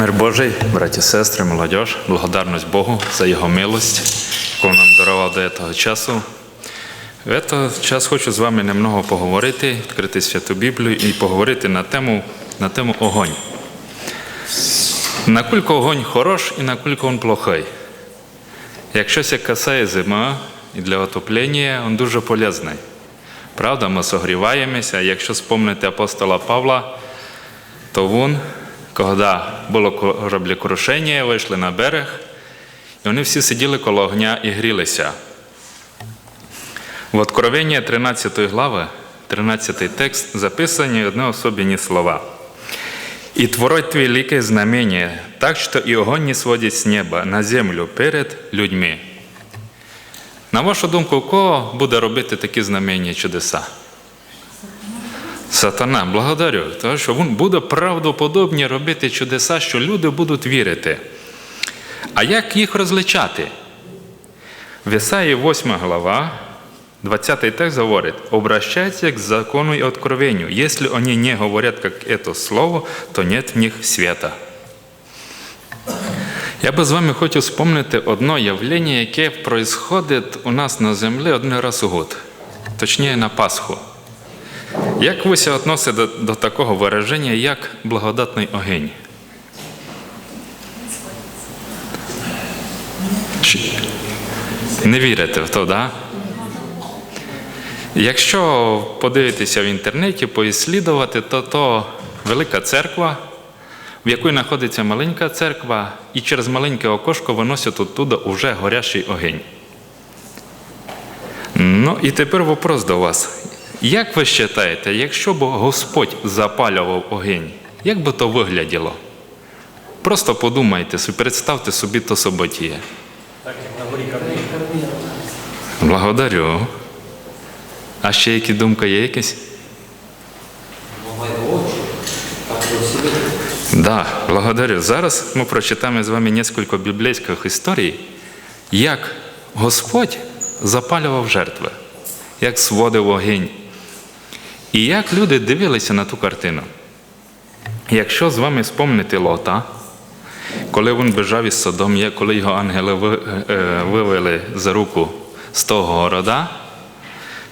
Мир Божий, браті, сестри, молодь, благодарність Богу за Його милость, яку нам дарував до цього часу. В цей час хочу з вами немного поговорити, відкрити Святу Біблію і поговорити на тему, на тему огонь. Наскільки огонь хорош і наскільки він плохий. Якщо се касає зима і для отоплення, він дуже полезний. Правда, ми согріваємося. Якщо спомнити апостола Павла, то він, коли було кораблекрушення, вийшли на берег, і вони всі сиділи коло огня і грілися. В Откровенні 13 глави, 13 текст, записані одні особенні слова. «И творить великое знамение, так что и огонь не сводит с неба на землю перед людьми». На вашу думку, у кого буде робити такі знамення чудеса? Сатана, благодарю, тому що він буде правдоподобні робити чудеса, що люди будуть вірити. А як їх розличати? В Ісаї 8 глава, 20 текст говорит, «Обращайтесь к закону и откровению. Если они не говорят, как это слово, то нет в них света». Я би з вами хотів вспомнити одне явлення, яке происходит у нас на землі один раз у год, точніше на Пасху. Як ви ся відносите до, до такого вираження, як благодатний огінь? Чи- Не вірите в то, так? Да? Якщо подивитися в інтернеті, поіслідувати, то то велика церква, в якій знаходиться маленька церква, і через маленьке окошко виносять оттуда уже горящий огонь. Ну і тепер вопрос до вас. Як ви вважаєте, якщо б Господь запалював огонь, як би то вигляділо? Просто подумайте, представте собі то событие. Благодарю. А ще які думка є якісь? Да, благодарю. Зараз ми прочитаємо з вами кілька біблійських історій, як Господь запалював жертви, як сводив вогонь. І як люди дивилися на ту картину. Якщо з вами спомнити Лота, коли він біжав із Содом'я, коли його ангели е, вивели за руку з того города,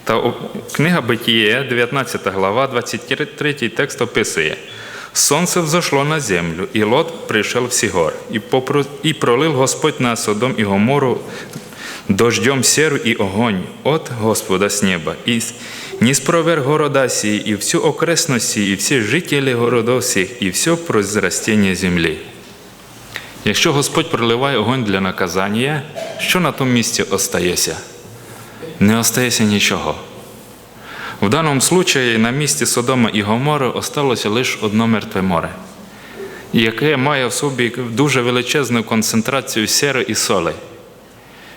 та книга Битіє, 19 глава, 23 текст описує. Сонце взошло на землю, і Лот прийшов в Сігор, і, пролив Господь на Содом і Гомору дождем серу і огонь от Господа з неба, не спроверг города сії, і всю окресность сії, і всі жителі городов сіх, і все произрастення землі. Якщо Господь проливає огонь для наказання, що на тому місці остається? Не остається нічого. В даному случаї на місці Содома і Гомори осталося лише одно мертве море, яке має в собі дуже величезну концентрацію сери і соли.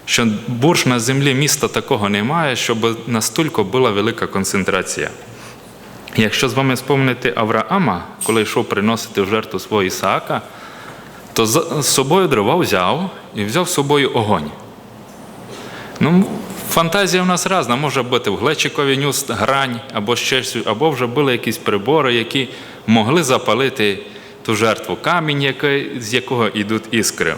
Що бурж на землі міста такого немає, щоб настільки була велика концентрація. Якщо з вами спомнити Авраама, коли йшов приносити в жертву свого Ісаака, то з собою дрова взяв і взяв з собою огонь. Ну, фантазія в нас різна. Може бути в глечикові нюс грань або ще або вже були якісь прибори, які могли запалити ту жертву камінь, з якого йдуть іскри.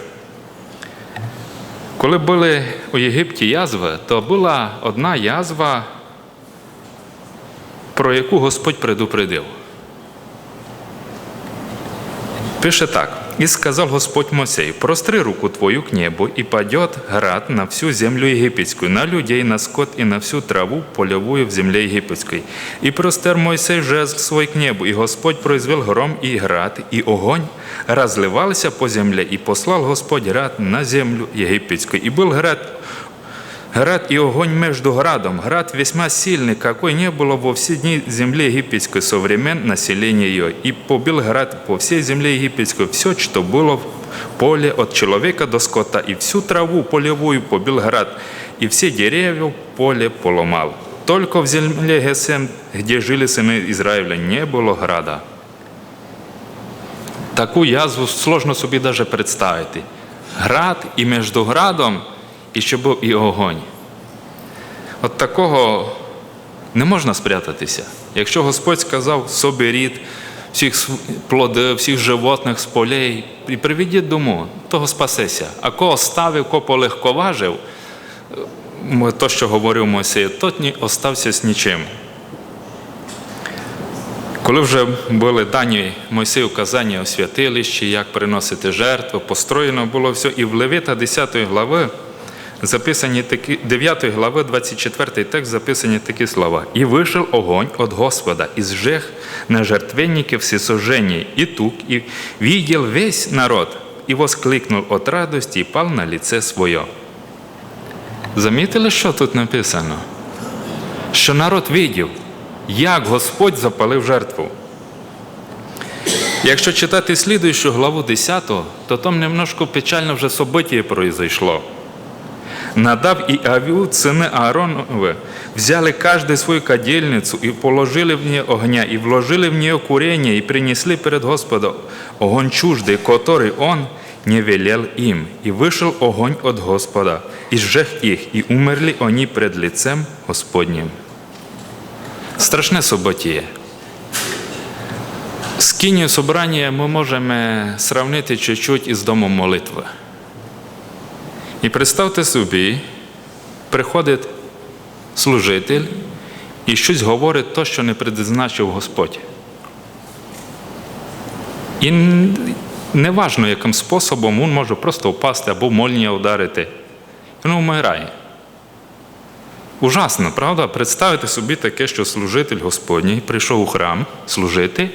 Коли були у Єгипті язви, то була одна язва, про яку Господь предупредив. Пише так. «И сказал Господь Мосей, простри руку твою к небу, и падет град на всю землю египетскую, на людей, на скот и на всю траву полевую в земле египетской. И простер Мойсей жезл свой к небу, и Господь произвел гром и град, и огонь разливался по земле, и послал Господь град на землю египетскую. И был град Град и огонь между градом. Град весьма сильный, какой не было во все дни земли египетской со времен населения ее. И побил град по всей земле египетской все, что было в поле от человека до скота, и всю траву полевую побил град, и все деревья в поле поломал. Только в земле Гесем, где жили сыны Израиля, не было града. Таку язву сложно собі навіть представити. Град і між градом, і ще був і огонь. От такого не можна спрятатися. Якщо Господь сказав собі рід, всіх плоди, всіх животних з полей, і приведіть дому, того спасеся. А кого ставив, кого полегковажив, то, що говорив Мойсей, тот ні остався з нічим. Коли вже були дані Мойсею казання у святилищі, як приносити жертву, построєно було все, і в Левита 10 глави записані такі, 9 глави, 24 текст записані такі слова. «І вийшов огонь от Господа, і зжег на жертвенники всесожжения, і тук, і видел весь народ, і воскликнув от радості, і пал на лице своє». Замітили, що тут написано? Що народ видів, як Господь запалив жертву. Якщо читати слідуючу главу 10, то там немножко печально вже событие произошло Надав и Авиуд, сыны Аароновы, взяли каждый свою кадильницу и положили в нее огня, и вложили в нее курение, и принесли перед Господом огонь чуждый, который Он не велел им. И вышел огонь от Господа, и сжег их, и умерли они пред лицем Господним. Страшне событие. Скинію собрання ми можемо сравнити чуть-чуть із домом молитви. І представте собі, приходить служитель і щось говорить то, що не предназначив Господь. І не важно, яким способом він може просто впасти або молнія ударити. Він вмирає. Ужасно, правда? Представити собі таке, що служитель Господній прийшов у храм служити,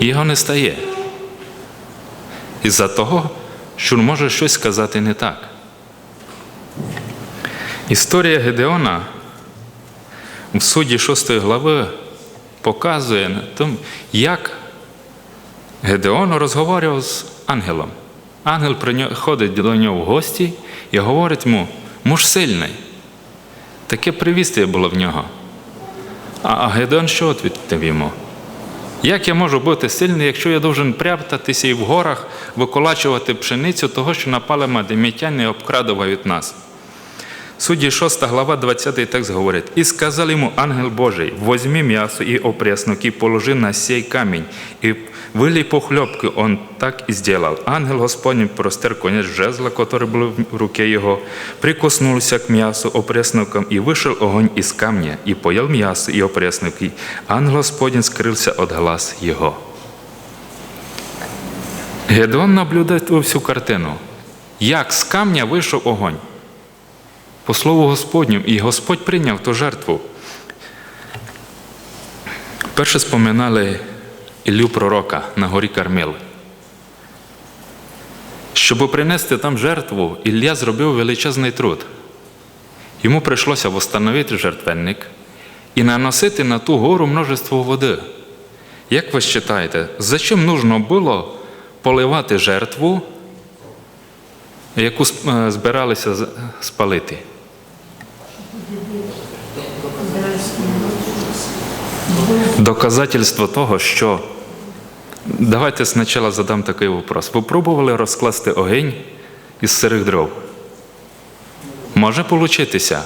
і його не стає. Із-за того, що може щось сказати не так. Історія Гедеона в суді 6 глави показує як Гедеон розговорював з ангелом. Ангел приходить до нього в гості і говорить йому, муж сильний. Таке привістя було в нього. А Гедеон що відповів йому? Як я можу бути сильний, якщо я должен прятатися і в горах виколачувати пшеницю того, що напали мадемітяни і обкрадувають нас? Судді 6 глава, 20 текст говорить, «І сказав йому ангел Божий, возьми м'ясо і опресник, і положи на сей камінь, і вилій похлебки, он так і сделал. Ангел Господній простер конець жезла, который был в руке його, прикоснулся к м'ясу опресноком, і вийшов огонь із камня, і поїл м'ясо і опресник, і ангел Господній скрився від глаз його. Гедеон наблюдає всю картину, як з камня вийшов огонь по слову Господню, і Господь прийняв ту жертву. Перше споминали Іллю пророка на горі Кармил. Щоб принести там жертву, Ілля зробив величезний труд. Йому прийшлося встановити жертвенник і наносити на ту гору множество води. Як ви вважаєте, за чим нужно було поливати жертву, яку е, збиралися спалити? Доказательство того, що давайте спочатку задам такий вопрос. Ви пробували розкласти огонь із сирих дров? Може получитися.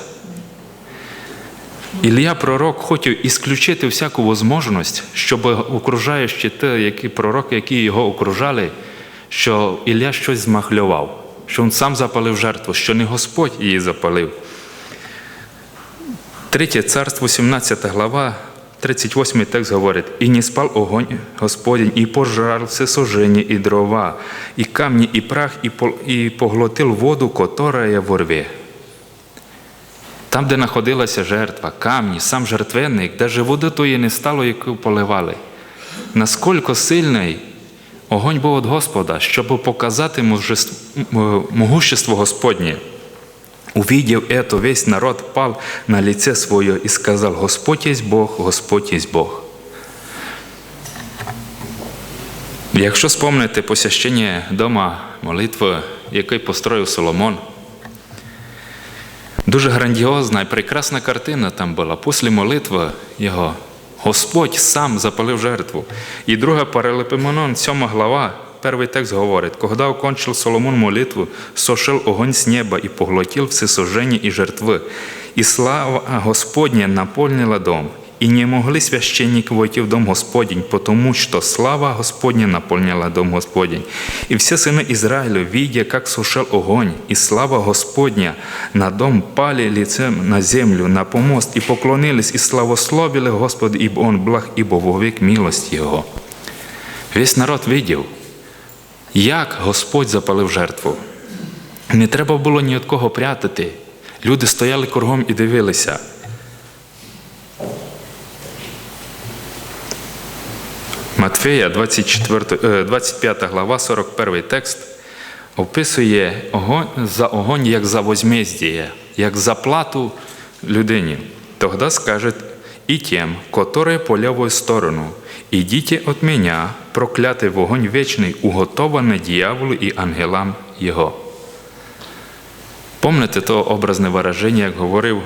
Ілля пророк хотів ісключити всяку можливість, щоб окружаючи те, які пророки, які його окружали, що Ілля щось змахлював, що він сам запалив жертву, що не Господь її запалив. Третє царство, 17 глава, 38 текст говорить, «І не спал огонь Господень, і пожрал все сожжение, і дрова, і камні, і прах, і, пол, і поглотил воду, которая в рве». Там, де знаходилася жертва, камні, сам жертвенник, навіть води тої не стало, яку поливали. Наскільки сильний огонь був від Господа, щоб показати могущество Господнє. Увидев это, весь народ пал на лице свое и сказал, Господь есть Бог, Господь есть Бог. Якщо спомните посвящення дома молитви, який построїв Соломон, дуже грандіозна і прекрасна картина там була. Після молитви його Господь сам запалив жертву. І друга Паралипоменон, 7 глава, Первый текст говорит, «Когда окончил Соломон молитву, сошел огонь с неба и поглотил все сожжения и жертвы, и слава Господня наполнила дом, и не могли священники войти в дом Господень, потому что слава Господня наполняла дом Господень. И все сыны Израиля, видя, как сушил огонь, и слава Господня на дом, пали лицем на землю, на помост, и поклонились, и славословили Господа, ибо Он благ, ибо вовек милость Його. Весь народ видів, як Господь запалив жертву. Не треба було ні від кого прятати. Люди стояли кругом і дивилися. Матфея, 24, е, 25 глава, 41 текст, описує огонь, за огонь як за возмездіє, як за плату людині. Тогда скажет и тем, которые по левую сторону, «Идите от меня, проклятый в огонь вечный, уготованный дьяволу и ангелам Його». Помните то образне вираження, як говорив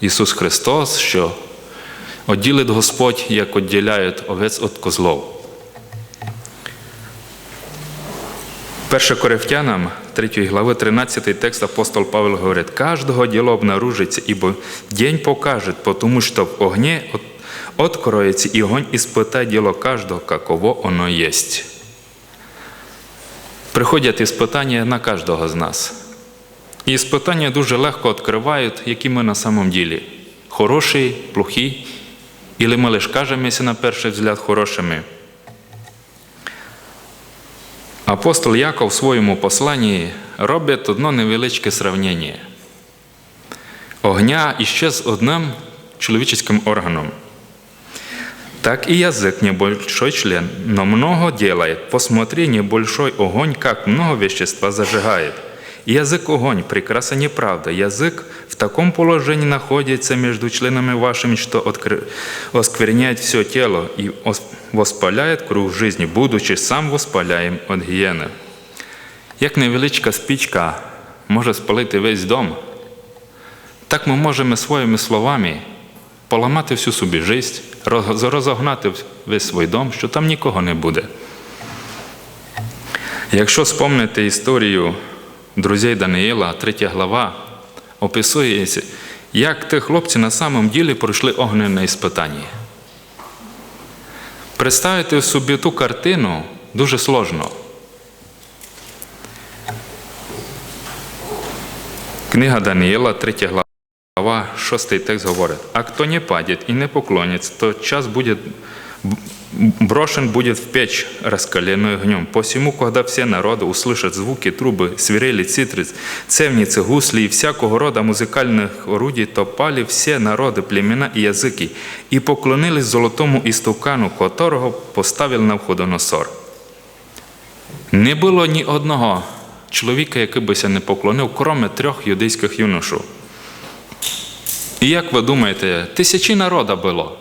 Ісус Христос, що Оділить Господь, як відділяють овець від козлов. 1 Коринфянам 3 глави 13 текст апостол Павел говорить, «Каждого діло обнаружится, ибо день покажет, потому что в огне от- откроется, и огонь испытает дело каждого, каково оно есть». Приходять іспитання на кожного з нас. І іспитання дуже легко відкривають, які ми на самом ділі. Хороші, плохі, Или ми лише кажемося на перший взгляд хорошими. Апостол Яков в своєму посланні робить одно невеличке сравнення. Огня іще з одним чоловіческим органом Так и язык небольшой член, но много делает. Посмотри, небольшой огонь, как много вещества зажигает. И язык огонь, прекрасна неправда. Язык в таком положении находится между членами вашими, что откр- оскверняет все тело и ос- воспаляет круг жизни, будучи сам воспаляєм від гієни. Як невеличка спічка може спалити весь дом, так ми можемо своїми словами поламати всю собі життя, роз- розогнати весь свій дом, що там нікого не буде. Якщо спомнити історію друзей Даниїла, 3 глава, описується, як ті хлопці на самом ділі пройшли огненне іспитання. Представити собі ту картину дуже сложно. Книга Даниїла, 3 глава, 6 текст говорить, «А кто не падет и не поклонится, то час будет б- брошен будет в печь, раскаленную огнем. Посему, когда все народы услышат звуки трубы, свирели, цитриц, цевницы, гусли и всякого рода музыкальных орудий, то пали все народы, племена и языки, и поклонились золотому істукану, которого поставив Навходоносор. Не було ні одного чоловіка, який би ся не поклонив, кроме трьох юдейських юношів. І як ви думаєте, тисячі народа було.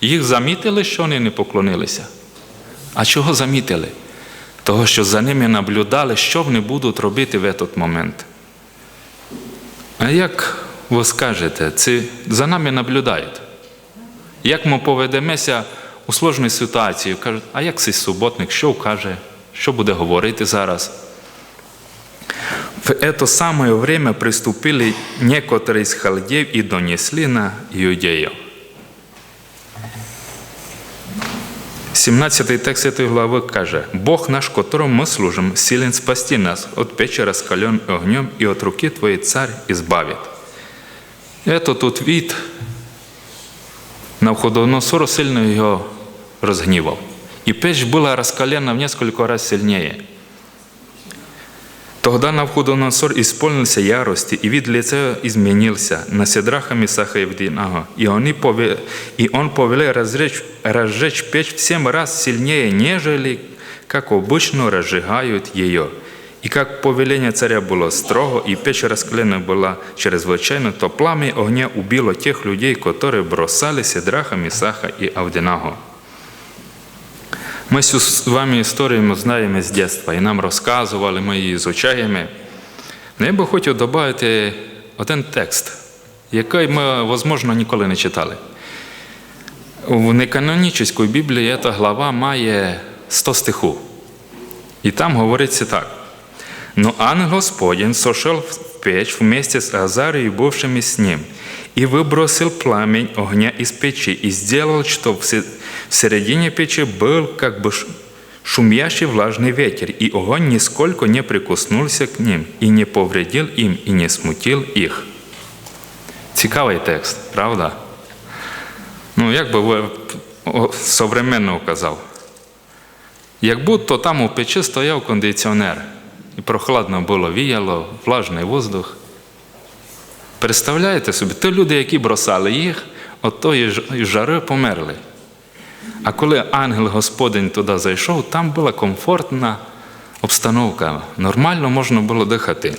Їх замітили, що вони не поклонилися. А чого замітили? Того, що за ними наблюдали, що вони будуть робити в цей момент. А як ви скажете, це за нами наблюдають? Як ми поведемося у сложній ситуації? Кажуть, а як цей суботник, що каже, що буде говорити зараз? В это самое время приступили некоторые из халдеев и донесли на Иудею. 17 текст этой главы каже, «Бог наш, которому мы служим, силен спасти нас от печи раскален огнем, и от руки Твоей царь избавит». Это тут від Навходоносору сильно його розгнівав. І печь була розкалена в несколько раз сильнее. Тогда Навходоносор исполнился ярости, и вид лица изменился на Седраха, Мисаха и Евдинаго. И, они пове- и он повелел разжечь, разжечь печь в семь раз сильнее, нежели как обычно разжигают ее. И как повеление царя было строго, и печь раскалена была чрезвычайно, то пламя огня убило тех людей, которые бросали Седраха, Мисаха и Авдинаго. Цю з вами історію ми знаємо з дитинства, і нам розказували, ми її звучаємо. Ну, я би хотів додати один текст, який ми, можливо, ніколи не читали. В неканонічній Біблії ця глава має 100 стихів. І там говориться так. «Но ангел Господень сошел в печь вместе с Азарией, бывшими с ним, и выбросил пламень огня из печи, и сделал, что середине печи был как бы ш- шумящий влажный ветер, и огонь нисколько не прикоснулся к ним, и не повредил им, и не смутил их. Цікавий текст, правда? Ну, як би ви о, современно казав? Як будто там у печі стояв кондиціонер, і прохладно було віяло, влажний воздух. Представляєте собі, ті люди, які бросали їх, от тої ж- жари померли. А коли ангел Господень туди зайшов, там була комфортна обстановка. Нормально можна було дихати.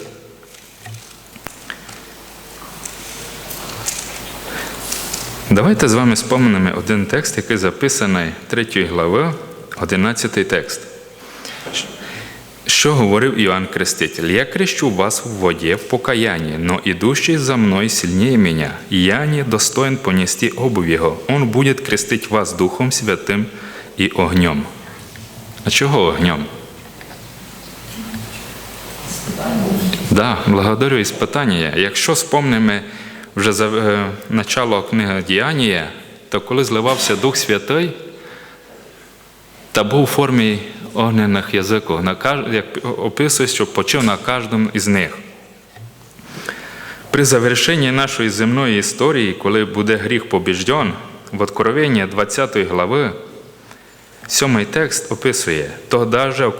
Давайте з вами спомнимо один текст, який записаний 3 глави, 11 текст. Що говорив Іоанн Креститель? «Я крещу вас в воде в покаянии, но идущий за мной сильнее меня. Я не достоин понести обувь его. Он будет крестить вас Духом Святым и огнем». А чого огнем? Да, благодарю іспитання. Якщо спомнимо вже за е, начало книги Діянія, то коли зливався Дух Святий, та був у формі огнених язиків, як описує, що почив на кожному із них. При завершенні нашої земної історії, коли буде гріх побіжден, в Откровенні 20 глави, Сьомий текст описує, «Тогда же,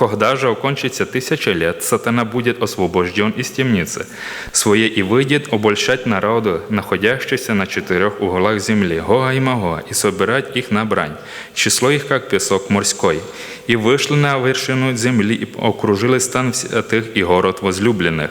когда же окончится тысяча лет, сатана будет освобожден из темницы своей и выйдет обольщать народу, находящихся на четырех углах земли, Гога и Магога, и собирать их на брань, число их, как песок морской. И вышли на вершину земли и окружили стан святых и город возлюбленных.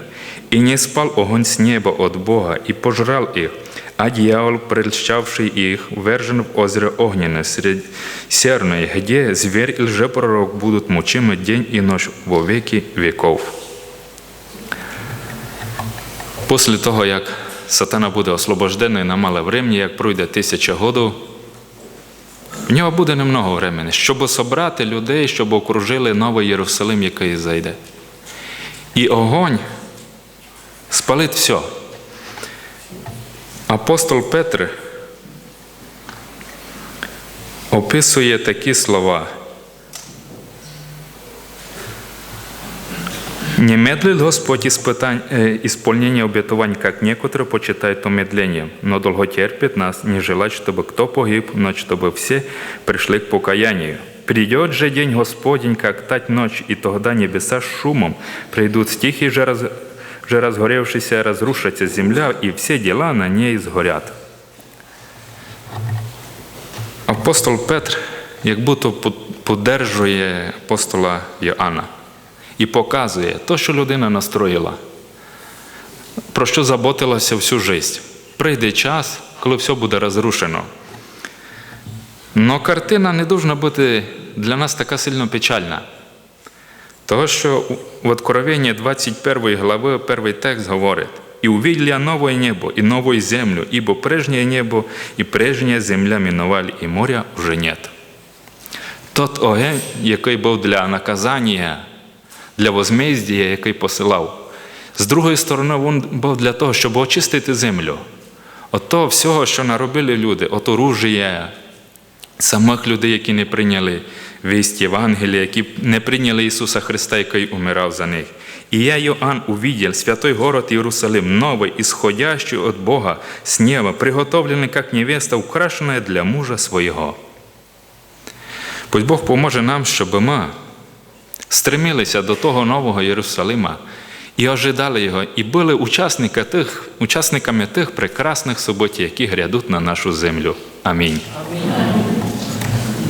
И не спал огонь с неба от Бога, и пожрал их, а дьявол, прельщавший их, вержен в озеро огненное среди серной, где зверь и лжепророк будут мучимы день и ночь во веки веков. Після того, як сатана буде освобождений на мале врем'я, як пройде тисяча году, в нього буде немного времени, щоб собрати людей, щоб окружили новий Єрусалим, який зайде. І огонь спалить все. Апостол Петр описує такі слова. Не медлит Господь испытань, э, исполнение обетований, как некоторые почитают то медлением, но долготерпит нас, не желать, чтобы кто погиб, но чтобы все пришли к покаянию. Придет же день Господень, как тать ночь, и тогда небеса с шумом придут стихи же, раз, же разгоревшиеся, разрушится земля, и все дела на ней сгорят. Апостол Петр як будто подержує апостола Йоанна і показує те, що людина настроїла, про що заботилася всю життя. Прийде час, коли все буде розрушено. Но картина не повинна бути для нас така сильно печальна. Того, що в Откровенні 21 глави перший текст говорить, «І увидел я новое небо и новую землю, ибо прежнее небо и прежняя земля миновали, и моря уже нет». Тот огонь, який був для наказання, для возмездія, який посилав, з другої сторони, він був для того, щоб очистити землю. От всього, що наробили люди, от оружія, самих людей, які не прийняли вість Євангелія, які не прийняли Ісуса Христа, який умирав за них. И я, Иоанн, увидел святой город Иерусалим, новый, исходящий от Бога с неба, приготовленный как невеста, украшенная для мужа своего. Пусть Бог поможе нам, щоб ми стремилися до того нового Єрусалима і ожидали його, і були учасники тих, учасниками тих прекрасних суботів, які грядуть на нашу землю. Амінь. Амінь.